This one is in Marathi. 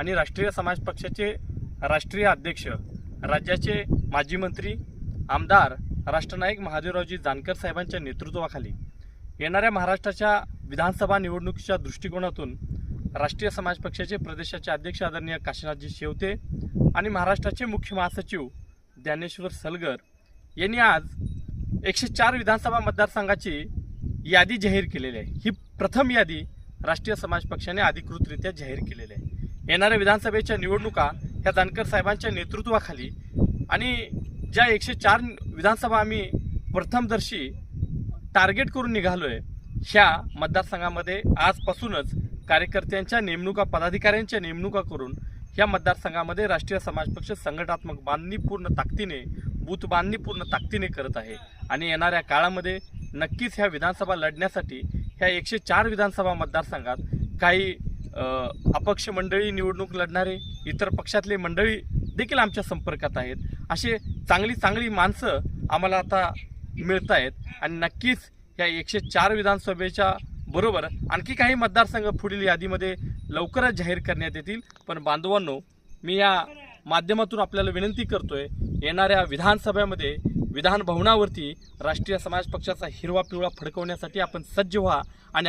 आणि राष्ट्रीय समाज पक्षाचे राष्ट्रीय अध्यक्ष राज्याचे माजी मंत्री आमदार राष्ट्रनायक महादेवरावजी जानकर साहेबांच्या नेतृत्वाखाली येणाऱ्या महाराष्ट्राच्या विधानसभा निवडणुकीच्या दृष्टिकोनातून राष्ट्रीय समाज पक्षाचे प्रदेशाचे अध्यक्ष आदरणीय काशीनाथजी शेवते आणि महाराष्ट्राचे मुख्य महासचिव ज्ञानेश्वर सलगर यांनी आज एकशे चार विधानसभा मतदारसंघाची यादी जाहीर केलेली आहे. ही प्रथम यादी राष्ट्रीय समाज पक्षाने अधिकृतरित्या जाहीर केलेली आहे. येणाऱ्या विधानसभेच्या निवडणुका ह्या जानकर साहेबांच्या नेतृत्वाखाली आणि ज्या एकशे चार विधानसभा आम्ही प्रथमदर्शी टार्गेट करून निघालो आहे ह्या मतदारसंघामध्ये आजपासूनच कार्यकर्त्यांच्या नेमणुका पदाधिकाऱ्यांच्या नेमणुका करून ह्या मतदारसंघामध्ये राष्ट्रीय समाज पक्ष संघटनात्मक बांधणी पूर्ण ताकदीने बूथ बांधणी पूर्ण ताकदीने करत आहे. आणि येणाऱ्या काळामध्ये नक्कीच ह्या विधानसभा लढण्यासाठी ह्या एकशे चार विधानसभा मतदारसंघात काही अपक्ष मंडळी निवडणूक लढणारे इतर पक्षातले मंडळी देखील आमच्या संपर्कात आहेत. असे चांगली चांगली माणसं आम्हाला आता मिळत आहेत आणि नक्कीच या एकशे चार विधानसभेच्या बरोबर आणखी काही मतदारसंघ पुढील यादीमध्ये लवकरच जाहीर करण्यात येतील. पण बांधवांनो मी या माध्यमातून आपल्याला विनंती करतोय येणाऱ्या विधानसभेमध्ये विधान भवनावरती राष्ट्रीय समाज पक्षाचा हिरवा पिवळा फडकवण्यासाठी आपण सज्ज व्हा आणि